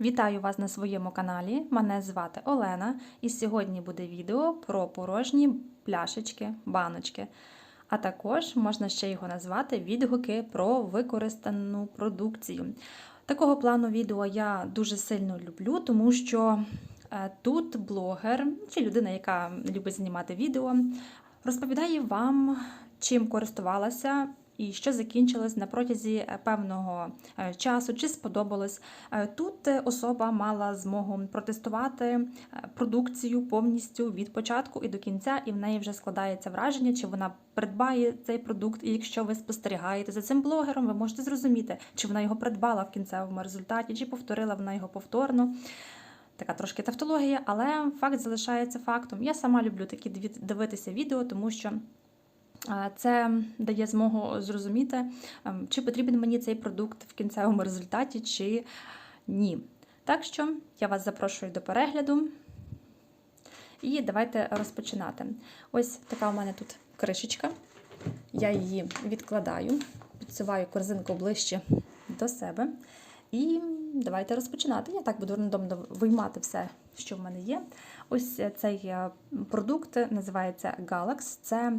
Вітаю вас на своєму каналі. Мене звати Олена, і сьогодні буде відео про порожні пляшечки, баночки. А також можна ще його назвати відгуки про використану продукцію. Такого плану відео я дуже сильно люблю, тому що е, тут блогер чи людина, яка любить знімати відео, розповідає вам, чим користувалася. І що закінчилось на протязі е, певного е, часу, чи сподобалось. Е, Тут особа мала змогу протестувати продукцію повністю від початку і до кінця, і в неї вже складається враження, чи вона придбає цей продукт. І якщо ви спостерігаєте за цим блогером, ви можете зрозуміти, чи вона його придбала в кінцевому результаті, чи повторила вона його повторно. Така трошки тавтологія, але факт залишається фактом. Я сама люблю такі дивитися відео, тому що це дає змогу зрозуміти, ем, чи потрібен мені цей продукт в кінцевому результаті, чи ні. Так що я вас запрошую до перегляду. І давайте розпочинати. Ось така у мене тут кришечка. Я її відкладаю, підсуваю корзинку ближче до себе. І давайте розпочинати. Я так буду рандомно виймати все, що в мене є. Ось цей е, продукт називається Galax. Це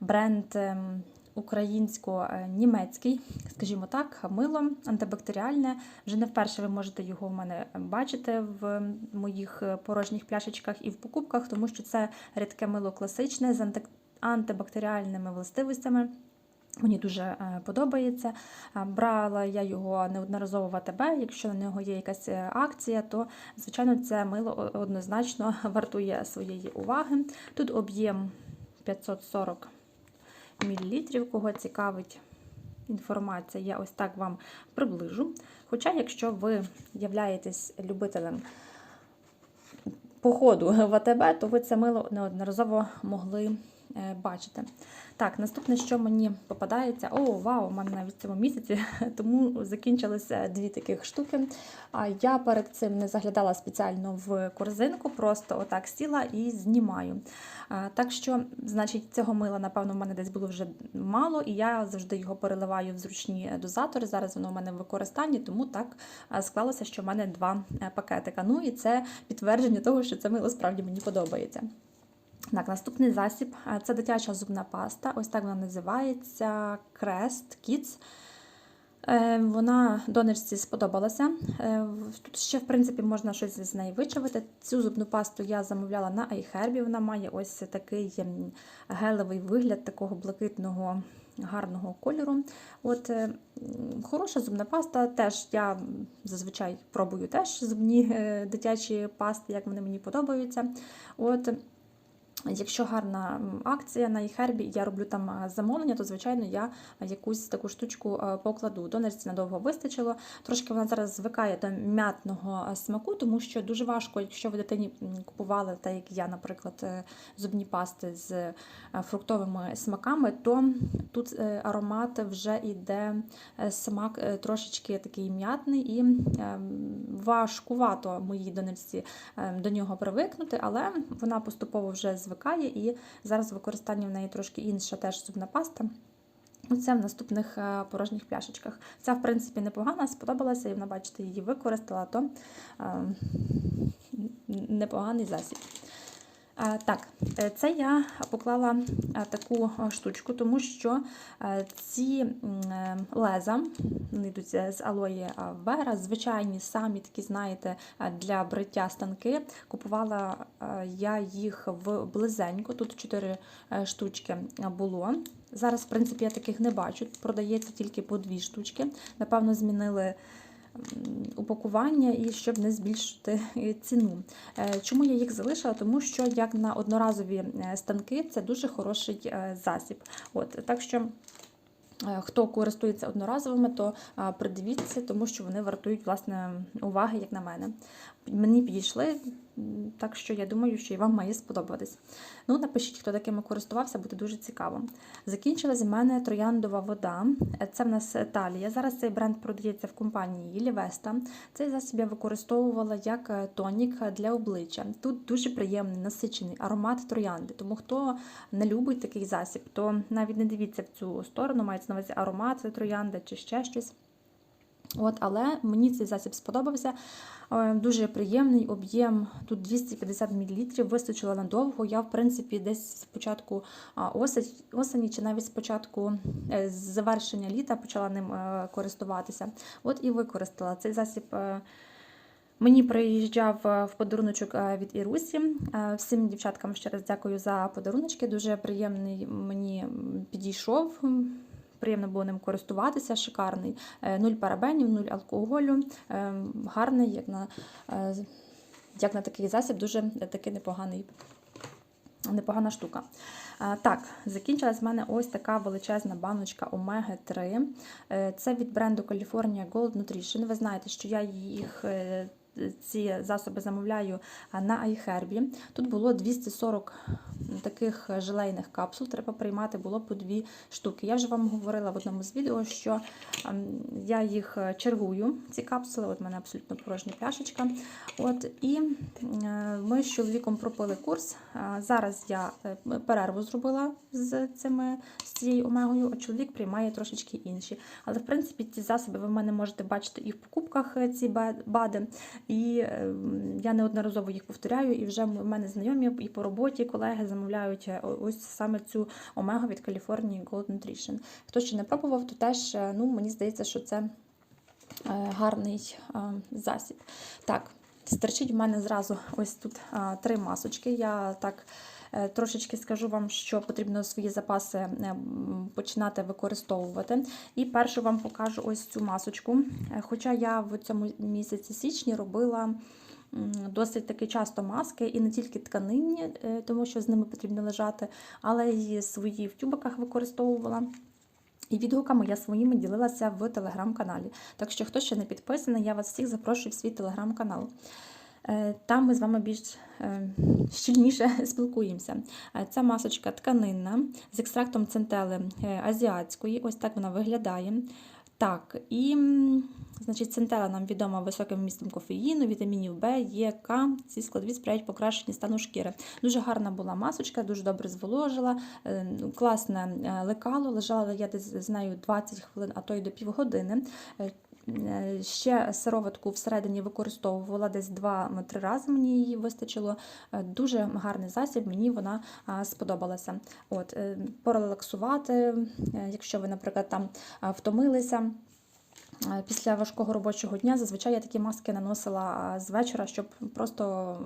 бренд ем, українсько-німецький, скажімо так, мило антибактеріальне. Вже не вперше ви можете його в мене бачити в моїх порожніх пляшечках і в покупках, тому що це рідке мило класичне з анти- антибактеріальними властивостями. Мені дуже е, подобається. Е, Брала я його неодноразово в АТБ. Якщо на нього є якась е, акція, то звичайно це мило однозначно вартує своєї уваги. Тут об'єм 540 мл. Кого цікавить інформація, я ось так вам приближу. Хоча, якщо ви являєтесь любителем походу в АТБ, то ви це мило неодноразово могли е, бачити. Так, наступне, що мені попадається, о, вау, у мене навіть в цьому місяці, тому закінчилися дві таких штуки. А я перед цим не заглядала спеціально в корзинку, просто отак сіла і знімаю. Так що, значить, цього мила, напевно, в мене десь було вже мало, і я завжди його переливаю в зручні дозатори. Зараз воно в мене в використанні, тому так склалося, що в мене два е, пакетика. Ну і це підтвердження того, що це мило справді мені подобається. Так, наступний засіб це дитяча зубна паста. Ось так вона називається Crest Kids. Е, Вона донорці сподобалася. Е, Тут ще, в принципі, можна щось з неї вичавити. Цю зубну пасту я замовляла на iHerb. Вона має ось такий ем, гелевий вигляд такого блакитного. Гарного кольору. От е, хороша зубна паста. Теж я зазвичай пробую теж зубні дитячі пасти, як вони мені подобаються. От Якщо гарна акція на iHerb, я роблю там е, замовлення, то звичайно я якусь таку штучку е, покладу. Донорці надовго вистачило. Трошки вона зараз звикає до м'ятного е, смаку, тому що дуже важко, якщо ви дитині купували, так як я, наприклад, зубні пасти з фруктовими смаками, то тут аромат вже йде смак трошечки такий м'ятний і важкувато моїй донечці е, до нього привикнути, але вона поступово вже звикає, і зараз використання в неї трошки інша теж зубна паста. Це в наступних е, порожніх пляшечках. Ця, в принципі, непогана, сподобалася, і вона, бачите, її використала, то е, непоганий засіб. Так, е, це я поклала е, таку е, штучку, тому що ці леза вони йдуть з алої вера, звичайні самі такі, знаєте, для бриття станки. Купувала я їх в близенько. Тут 4 штучки було. Зараз, в принципі, я таких не бачу. Продається тільки по дві штучки. Напевно, змінили упакування і щоб не збільшити е, ціну. Е, Чому я їх залишила? Тому що як на одноразові е, станки це дуже хороший засіб. От, так що. Хто користується одноразовими, то придивіться, тому що вони вартують власне уваги, як на мене. Мені підійшли, так що я думаю, що і вам має сподобатись. Ну, напишіть, хто такими користувався, буде дуже цікаво. Закінчилась в мене трояндова вода. Це в нас Талія. Зараз цей бренд продається в компанії Лівеста. Цей засіб я використовувала як е, тонік для обличчя. Тут дуже приємний насичений аромат троянди. Тому хто не любить такий засіб, то навіть не дивіться в цю сторону, мається на увазі аромат троянди чи ще щось. От, але мені цей засіб сподобався. Е, Дуже приємний об'єм. Тут 250 мл, вистачило надовго. Я, в принципі, десь з початку осені, чи навіть з початку е, завершення літа почала ним е, користуватися. От і використала цей засіб. Мені приїжджав в подаруночок від Ірусі. Всім дівчаткам ще раз дякую за подаруночки. Дуже приємний мені підійшов. Приємно було ним користуватися, шикарний. Е, Нуль парабенів, нуль алкоголю. Е, Гарний, як на, е, як на такий засіб, дуже такий непоганий. Непогана штука. Так, закінчилась в мене ось така величезна баночка Омеги 3. Е, Це від бренду California Gold Nutrition. Ви знаєте, що я їх. Ці засоби замовляю на iHerb. Тут було 240 таких желейних капсул. Треба приймати було по дві штуки. Я вже вам говорила в одному з відео, що ем, я їх е, чергую, ці капсули. От в мене абсолютно порожня пляшечка. От, і е, ми з чоловіком пропили курс. Зараз я е, перерву зробила з, цими, з цією омегою, а чоловік приймає трошечки інші. Але, в принципі, ці засоби ви в мене можете бачити і в покупках ці бади. І е, я неодноразово їх повторяю, і вже в мене знайомі і по роботі колеги замовляють е, ось саме цю омегу від California Gold Nutrition. Хто ще не пробував, то теж е, ну, мені здається, що це е, гарний засіб. Так, стерчить в мене зразу ось тут три масочки. Я так. Е, Трошечки скажу вам, що потрібно свої запаси е, починати використовувати. І першу вам покажу ось цю масочку. Е, Хоча я в цьому місяці січні робила досить таки часто маски, і не тільки тканинні, тому що з ними потрібно лежати, але й свої в тюбиках використовувала. І відгуками я своїми ділилася в телеграм-каналі. Так що, хто ще не підписаний, я вас всіх запрошую в свій телеграм-канал. Е, Там ми з вами більш е, щільніше спілкуємося. Е, Ця масочка тканинна з екстрактом центели азіатської. Ось так вона виглядає. Так, і значить, центела нам відома високим вмістом кофеїну, вітамінів Б, Е, К. Ці складові сприяють покращенню стану шкіри. Дуже гарна була масочка, дуже добре зволожила, е, класне лекало. Лежала я десь з нею 20 хвилин, а то й до півгодини. Е, Ще сироватку всередині використовувала десь 2-3 рази. Мені її вистачило. Е, Дуже гарний засіб, мені вона сподобалася. От, е, порелаксувати, якщо ви, наприклад, там втомилися. Після важкого робочого дня зазвичай я такі маски наносила з вечора, щоб просто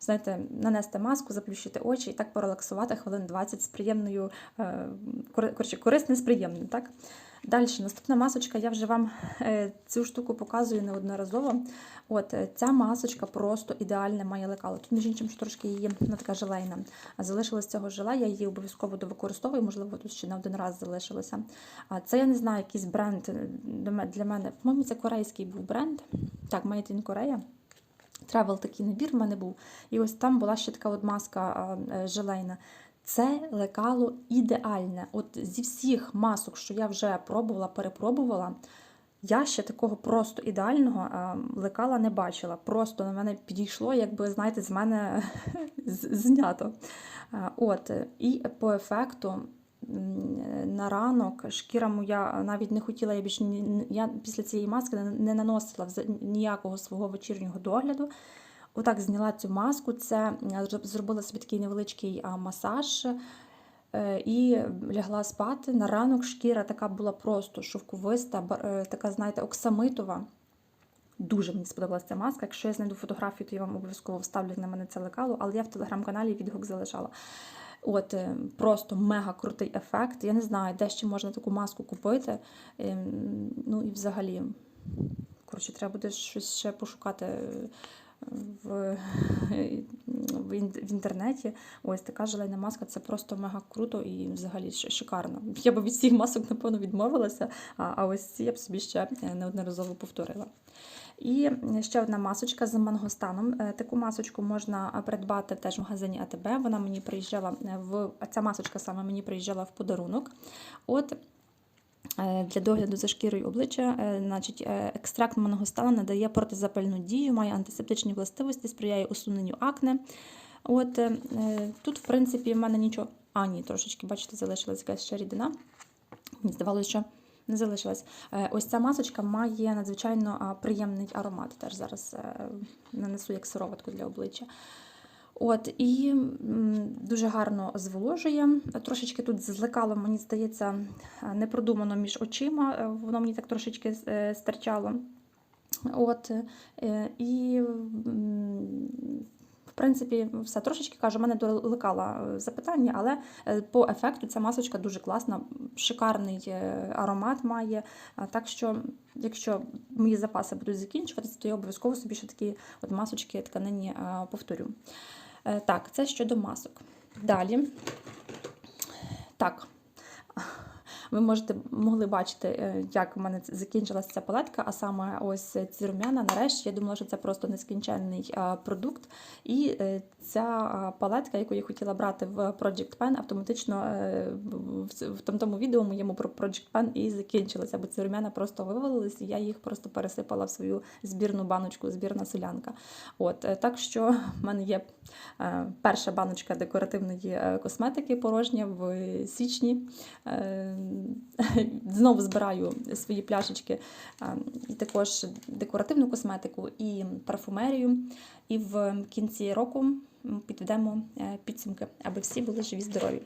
знаєте, нанести маску, заплющити очі і так порелаксувати хвилин 20 з приємною, коротше, корисне з приємним. Так? Далі, наступна масочка, я вже вам е, цю штуку показую неодноразово. От е, ця масочка просто ідеальне має лекало. Тут, між іншим, що трошки її вона така желейна. А залишилось цього жела, я її обов'язково довикористовую, можливо, тут ще не один раз залишилося. Це я не знаю, якийсь бренд е, для мене. По-моєму, це корейський був бренд. Так, Made in Korea. Тревел такий набір в мене був. І ось там була ще така от маска желейна. Це лекало ідеальне. От зі всіх масок, що я вже пробувала, перепробувала, я ще такого просто ідеального а, лекала не бачила. Просто на мене підійшло, якби, знаєте, з мене знято. А, От, і по ефекту. На ранок шкіра моя навіть не хотіла, я більше я після цієї маски не наносила ніякого свого вечірнього догляду. Отак зняла цю маску, це зробила собі такий невеличкий масаж е, і лягла спати. На ранок шкіра така була просто шовковиста, е, така, знаєте, оксамитова. Дуже мені сподобалася ця маска. Якщо я знайду фотографію, то я вам обов'язково вставлю на мене це лекало, але я в телеграм-каналі відгук залишала. От е, просто мега крутий ефект. Я не знаю, де ще можна таку маску купити. Ем, Ну і взагалі, коротше, треба буде щось ще пошукати в, в, інтернеті. Ось така желейна маска це просто мега круто і взагалі шикарно. Я б від всіх масок, напевно, відмовилася, а, а ось ці я б собі ще е, неодноразово повторила. І ще одна масочка з мангостаном. Е, Таку масочку можна придбати теж в магазині АТБ. Вона мені приїжджала е, в ця масочка саме мені приїжджала в подарунок. От для догляду за шкірою обличчя, е, значить, е, екстракт мангостану надає протизапальну дію, має антисептичні властивості, сприяє усуненню акне. От е, е, тут, в принципі, в мене нічого. А, трошечки, бачите, залишилась якась ще рідина. Мені здавалося, що Не залишилась. Е, Ось ця масочка має надзвичайно приємний аромат. Теж зараз е, нанесу як сироватку для обличчя. От, і дуже гарно зволожує. Трошечки тут з мені здається, е, не продумано між очима. е, Воно мені так трошечки е, стирчало. От, е, і, в принципі, все трошечки кажу, мене до лекала е, запитання, але по ефекту ця масочка дуже класна, шикарний аромат має. Так що, якщо мої запаси будуть закінчуватися, то я обов'язково собі ще такі от масочки тканині повторю. Е, Так, це щодо масок. Далі. Так. Ви можете могли бачити, е, як в мене закінчилася ця палетка, а саме ось ці рум'яна. Нарешті я думала, що це просто нескінченний продукт. І е, ця палетка, яку я хотіла брати в Project Pen, автоматично е, в, тому- відео моєму про Project Pen і закінчилася, бо ці рум'яна просто вивалились, і я їх просто пересипала в свою збірну баночку, збірна селянка. От е, так що в мене є е, перша баночка декоративної е, косметики порожня в січні. Знову збираю свої пляшечки і також декоративну косметику і парфумерію. І в кінці року підведемо е, підсумки, аби всі були живі, здорові.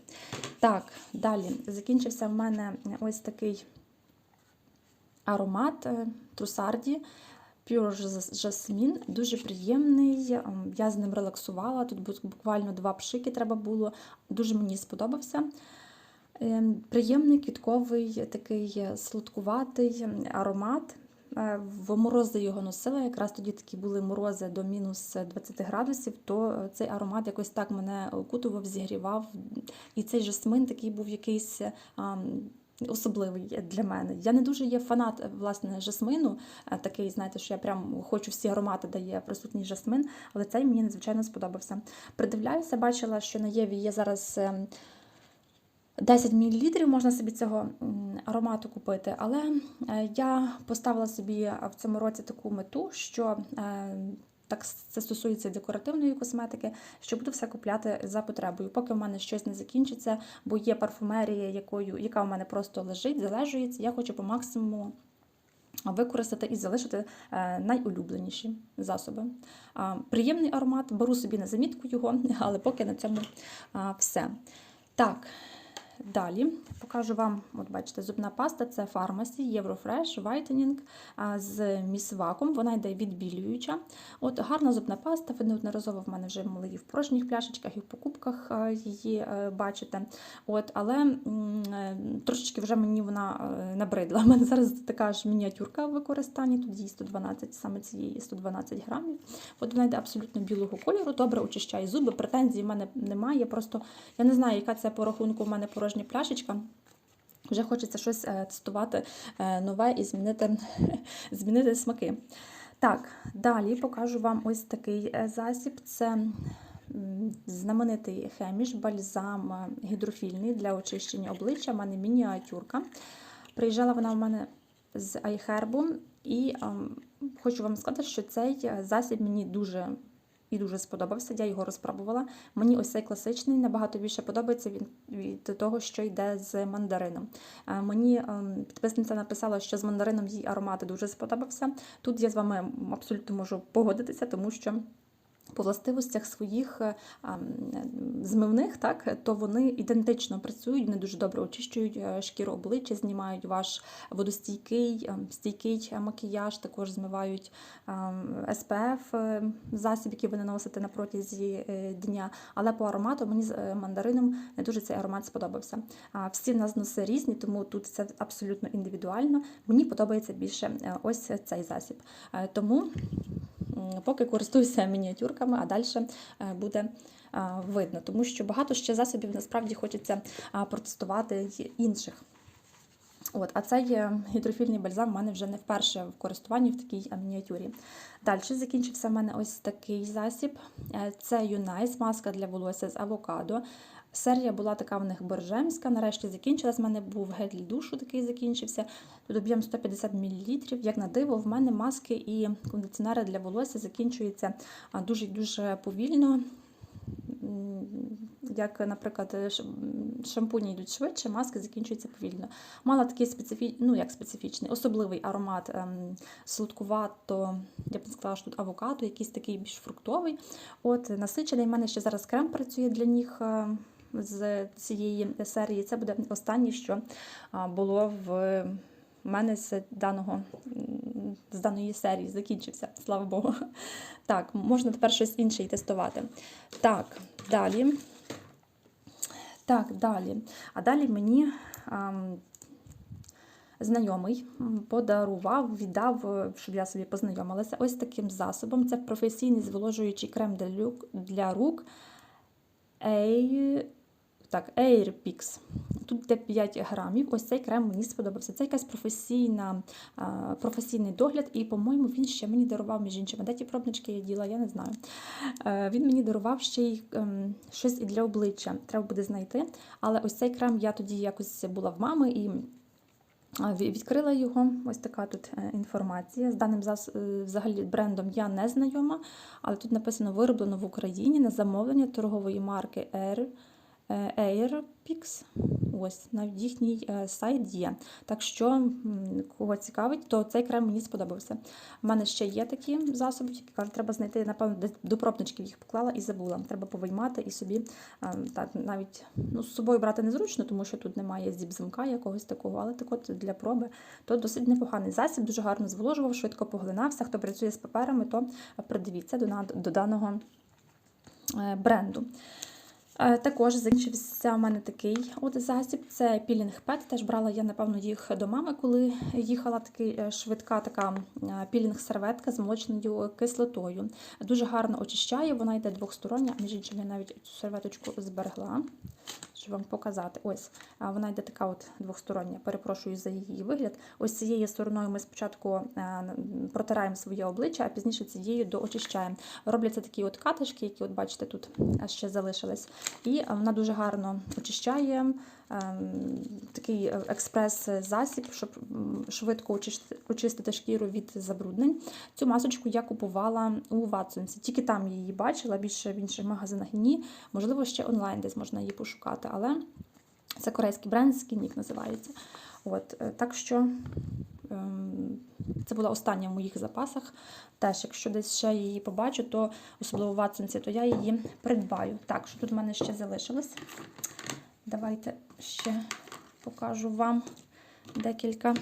Так, далі закінчився в мене ось такий аромат е, Трусарді. Pure Jasmine, дуже приємний. ем, Я з ним релаксувала. Тут буквально два пшики треба було. Дуже мені сподобався. Ем, Приємний квітковий, такий е, сладкуватий ем, аромат. Е, В морози його носила, якраз тоді такі були морози до мінус 20 градусів, то е, цей аромат якось так мене окутував, зігрівав. І цей жасмин такий був якийсь особливий для мене. Я не дуже є фанат е, власне жасмину, е, такий, знаєте, що я прям хочу всі аромати, де є присутній жасмин, але цей мені надзвичайно сподобався. Придивляюся, бачила, що на Єві є зараз. Ем, 10 мл можна собі цього аромату купити, але е, я поставила собі в цьому році таку мету, що е, так це стосується декоративної косметики, що буду все купляти за потребою, поки в мене щось не закінчиться, бо є парфумерія, якою, яка в мене просто лежить, залежується. Я хочу по максимуму використати і залишити е, найулюбленіші засоби. Приємний аромат, беру собі на замітку його, але поки на цьому все. Так, далі покажу вам, от бачите, зубна паста це Pharmacy Eurofresh Whitening з місваком. Вона йде відбілююча. От гарна зубна паста, ви неодноразово в мене вже мали і в порожніх пляшечках, і в покупках її е, бачите. От, але е, трошечки вже мені вона е, набридла. У мене зараз така ж мініатюрка в використанні, тут її 112, саме цієї 112 грамів. От вона йде абсолютно білого кольору, добре очищає зуби, претензій в мене немає. Просто я не знаю, яка це по рахунку в мене порожня пляшечка. Вже хочеться щось е, тестувати е, нове і змінити, змінити смаки. Так, далі покажу вам ось такий е, засіб. Це знаменитий хеміш, бальзам гідрофільний для очищення обличчя. У мене мініатюрка. Приїжджала вона в мене з айхербу, і ем, хочу вам сказати, що цей засіб мені дуже і дуже сподобався. Я його розпробувала. Мені ось цей класичний набагато більше подобається він від того, що йде з мандарином. Е, Мені ем, підписниця написала, що з мандарином їй аромат дуже сподобався. Тут я з вами абсолютно можу погодитися, тому що. По властивостях своїх е, змивних, так, то вони ідентично працюють, вони дуже добре очищують е, шкіру обличчя, знімають ваш водостійкий, ем, стійкий макіяж, також змивають ем, е, засіб, який ви наносите на протязі е, дня. Але по аромату мені з е, мандарином не дуже цей аромат сподобався. Всі в нас носи різні, тому тут це абсолютно індивідуально. Мені подобається більше е, ось цей засіб. Е, Тому поки користуюся мініатюрками, а далі е, буде видно, тому що багато ще засобів насправді хочеться протестувати інших. От, а цей е, гідрофільний бальзам в мене вже не вперше в користуванні в такій мініатюрі. Далі закінчився в мене ось такий засіб. Е, Це Юнайс, маска для волосся з авокадо. Серія була така в них боржемська, нарешті закінчилась. У мене був гель для душу, такий закінчився. Тут об'єм 150 мл. Як на диво, в мене маски і кондиціонери для волосся закінчуються дуже дуже повільно. як, наприклад, шампуні йдуть швидше, маски закінчуються повільно. Мала такий специфі... ну, як специфічний, особливий аромат ем, солодкувато, я б не сказала, що тут авокадо, якийсь такий більш фруктовий. От, насичений. У мене ще зараз крем працює для ніг. З цієї серії це буде останнє, що було в мене з даного з даної серії закінчився, слава Богу. Так, можна тепер щось інше і тестувати. Так, далі. Так, далі. А далі мені ам, знайомий подарував, віддав, щоб я собі познайомилася. Ось таким засобом. Це професійний зволожуючий крем для рук. Ей, так, Airpix. Тут йде 5 грамів. Ось цей крем мені сподобався. Це якась професійна, професійний догляд, і, по-моєму, він ще мені дарував, між іншим. А Де ті пробнички я діла, я не знаю. Е, Він мені дарував ще й ем, щось і для обличчя. Треба буде знайти. Але ось цей крем я тоді якось була в мами і. Відкрила його, ось така тут е, інформація. З даним е, взагалі брендом я не знайома, але тут написано вироблено в Україні на замовлення торгової марки Air, Airpix. Ось навіть їхній е, сайт є. Так що, кого цікавить, то цей крем мені сподобався. У мене ще є такі засоби, які кажуть, треба знайти, напевно, до пробничків їх поклала і забула. Треба повиймати і собі е, так, навіть ну, з собою брати незручно, тому що тут немає зіп-замка якогось такого, але так от для проби то досить непоганий засіб, дуже гарно зволожував, швидко поглинався. Хто працює з паперами, то придивіться до, до даного е, бренду. Е, Також закінчився у мене такий от засіб. Це пілінг пет. Теж брала я, напевно, їх до мами, коли їхала такий е, швидка така е, пілінг-серветка з молочною кислотою. Дуже гарно очищає, вона йде двохстороння. Між іншим, я навіть цю серветочку зберегла, щоб вам показати. Ось вона йде така от двохстороння. Перепрошую за її вигляд. Ось цією стороною ми спочатку е, протираємо своє обличчя, а пізніше цією доочищаємо. Робляться такі от катишки, які от бачите тут ще залишились. І вона дуже гарно очищає. Ем, Такий е, експрес-засіб, щоб швидко очистити шкіру від забруднень. Цю масочку я купувала у Ватсонсі. Тільки там її бачила, більше в інших магазинах ні. Можливо, ще онлайн десь можна її пошукати, але це корейський бренд, Skinnick називається. От, е, так що ем, це була остання в моїх запасах. Теж, якщо десь ще її побачу, то особливо в Ватсонсі, то я її придбаю. Так, що тут в мене ще залишилось. Давайте ще покажу вам декілька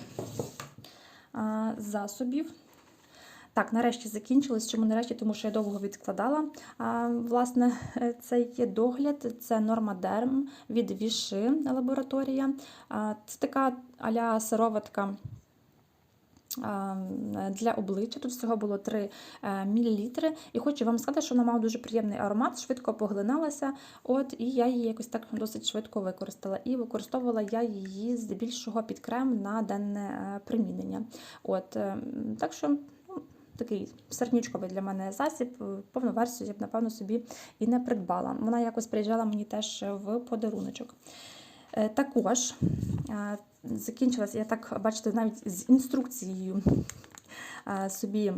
а, засобів. Так, нарешті закінчилось. Чому нарешті? Тому що я довго відкладала. А, власне, це є догляд. Це Нормадерм від Віши лабораторія. А, це така аля сироватка для обличчя. Тут всього було 3 мл. І хочу вам сказати, що вона мала дуже приємний аромат, швидко поглиналася. От, і я її якось так досить швидко використала. І використовувала я її здебільшого під крем на денне е, примінення. От, е, так що. ну, Такий серднючковий для мене засіб, Е, повну версію я б, напевно, собі і не придбала. Вона якось приїжджала мені теж в подаруночок. Е, Також е, закінчилася, я так бачите, навіть з інструкцією е, собі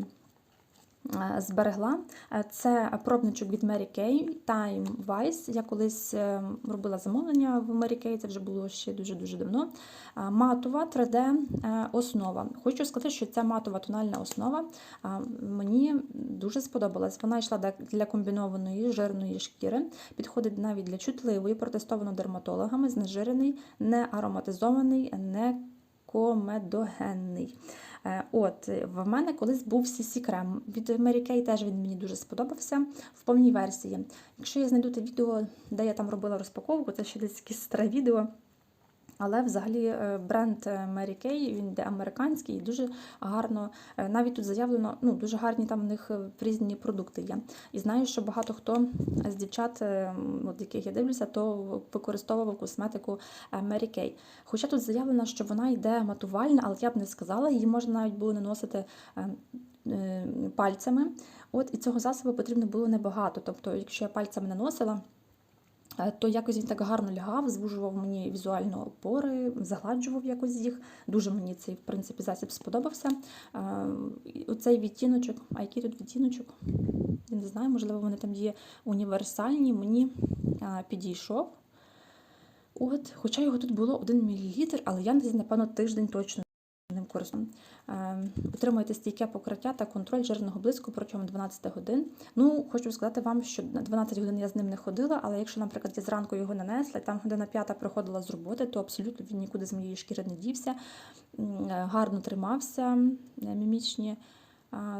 зберегла. Е, Це пробничок від Mary Kay Time Vice. Я колись е, робила замовлення в Mary Kay, це вже було ще дуже-дуже давно. Е, Матова 3D е, основа. Хочу сказати, що ця матова тональна основа е, мені дуже сподобалась. Вона йшла для комбінованої жирної шкіри, підходить навіть для чутливої, протестовано дерматологами, знежирений, не ароматизований, не комедогенний. Е, От, в мене колись був CC крем від Mary Kay, теж він мені дуже сподобався в повній версії. Якщо я знайду те відео, де я там робила розпаковку, це ще десь якесь старе відео. Але взагалі е, бренд е, Mary Kay, він йде американський і дуже гарно, е, навіть тут заявлено, ну дуже гарні там в них різні продукти є. І знаю, що багато хто з дівчат, от яких я дивлюся, то використовував косметику Mary Kay. Хоча тут заявлено, що вона йде матувальна, але я б не сказала, її можна навіть було наносити пальцями. От і цього засобу потрібно було небагато. Тобто, якщо я пальцями наносила. Е, то якось він так гарно лягав, звужував мені візуально пори, загладжував якось їх. Дуже мені цей в принципі засіб сподобався. Е, Оцей відтіночок, а який тут відтіночок? Я не знаю, можливо, вони там є універсальні, мені е, підійшов. От, Хоча його тут було 1 мл, але я напевно, тиждень точно ним курсом. Е, Отримуєте стійке покриття та контроль жирного блиску протягом 12 годин. Ну, хочу сказати вам, що на 12 годин я з ним не ходила, але якщо, наприклад, я зранку його нанесла, і там година п'ята приходила з роботи, то абсолютно він нікуди з моєї шкіри не дівся, е, гарно тримався, мімічні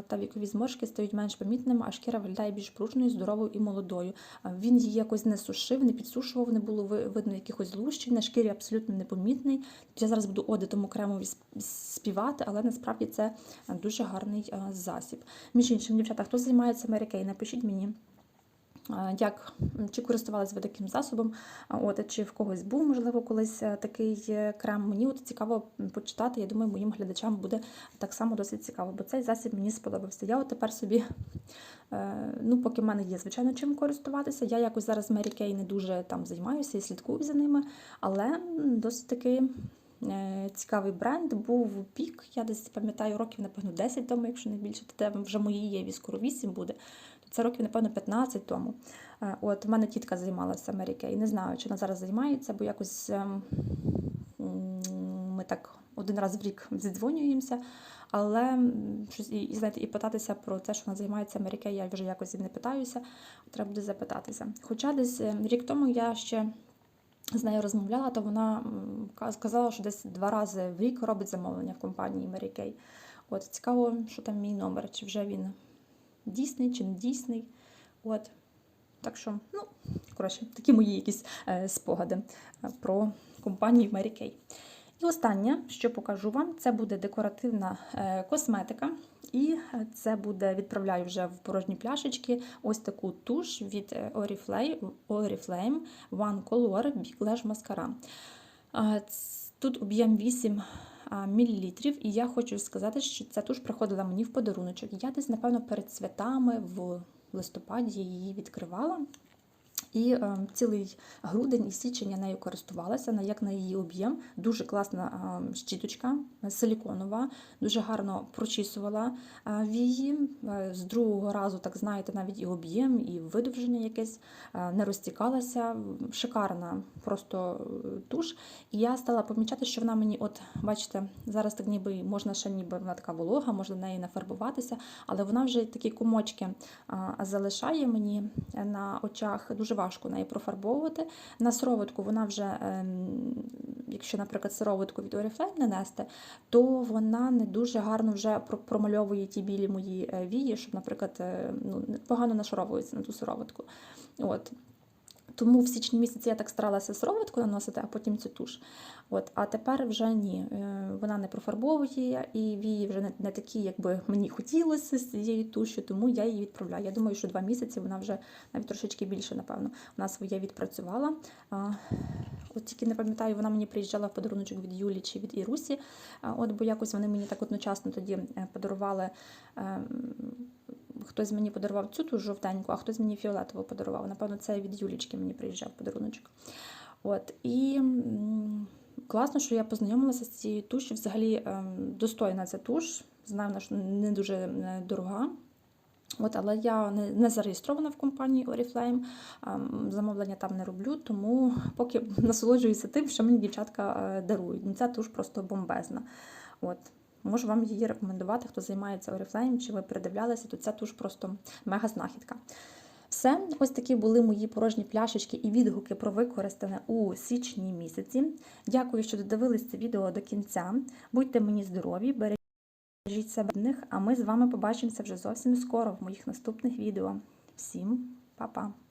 та вікові зморшки стають менш помітними, а шкіра виглядає більш пружною, здоровою і молодою. Він її якось не сушив, не підсушував, не було видно якихось лущів, на шкірі абсолютно непомітний. Я зараз буду оди тому кремові співати, але насправді це дуже гарний засіб. Між іншим, дівчата, хто займається Мерікей, напишіть мені. Як чи користувалися ви таким засобом? От чи в когось був можливо колись е, такий е, крем? Мені от цікаво почитати. Я думаю, моїм глядачам буде так само досить цікаво, бо цей засіб мені сподобався. Я от тепер собі, е, ну поки в мене є звичайно чим користуватися. Я якось зараз Mary Kay не дуже там займаюся і слідкую за ними, але досить таки. Цікавий бренд був пік. Я десь пам'ятаю років, напевно, 10 тому, якщо не більше, то вже мої є скоро 8 буде. Це років, напевно, 15 тому. Е, От в мене тітка займалася Mary Kay. Не знаю, чи вона зараз займається, бо якось ем, ми так один раз в рік зідзвонюємося. Але щось і, знаєте, і питатися про те, що вона займається Kay, я вже якось не питаюся. Треба буде запитатися. Хоча десь е, рік тому я ще з нею розмовляла, то вона сказала, що десь два рази в рік робить замовлення в компанії Mary Kay. От цікаво, що там мій номер, чи вже він дійсний, чи не дійсний. От. Так що, ну, коротше, такі мої якісь е, спогади е, про компанію Mary Kay. І останнє, що покажу вам, це буде декоративна е, косметика. І це буде, відправляю вже в порожні пляшечки, ось таку туш від Oriflame, Oriflame One Color Big Lash Mascara. Тут об'єм 8 мілілітрів, і я хочу сказати, що ця туш приходила мені в подаруночок. Я десь, напевно, перед святами в листопаді її відкривала. І е, цілий грудень і січень я нею користувалася, як на її об'єм. Дуже класна е, щіточка, е, силіконова, дуже гарно прочісувала вії. З другого разу, так знаєте, навіть і об'єм, і видовження якесь не розтікалася. Шикарна просто туш. І я стала помічати, що вона мені, от бачите, зараз так ніби можна ще ніби вона така волога, можна нею нафарбуватися, але вона вже такі комочки залишає мені на очах. Дуже важко неї профарбовувати. На сироватку вона вже, ем, якщо, наприклад, сироватку від Oriflame нанести, то вона не дуже гарно вже промальовує ті білі мої е, вії, щоб, наприклад, е, ну, погано нашаровується на ту сироватку. От. Тому в січні місяці я так старалася сироватку наносити, а потім цю туш. От, а тепер вже ні. Е, Вона не профарбовує і вії вже не, такі, як би мені хотілося з цією тушю, тому я її відправляю. Я думаю, що два місяці вона вже навіть трошечки більше, напевно, вона своє відпрацювала. От тільки не пам'ятаю, вона мені приїжджала в подаруночок від Юлі чи від Ірусі. От, бо якось вони мені так одночасно тоді е, подарували. Хтось мені подарував цю ту жовтеньку, а хтось мені фіолетову подарував. Напевно, це від Юлічки мені приїжджав подаруночок. От. І класно, що я познайомилася з цією тушю. Взагалі ем, достойна ця туш. Знаю, вона що не дуже дорога. От, але я не, не зареєстрована в компанії Oriflame, ем, замовлення там не роблю, тому поки насолоджуюся тим, що мені дівчатка е, дарують. Ну, Ця туш просто бомбезна. От. Можу вам її рекомендувати, хто займається Oriflame, чи ви передивлялися, то ця туш просто мега знахідка. Все, ось такі були мої порожні пляшечки і відгуки про використане у січні місяці. Дякую, що додивились це відео до кінця. Будьте мені здорові, бережіть себе, рідних, а ми з вами побачимося вже зовсім скоро в моїх наступних відео. Всім па-па!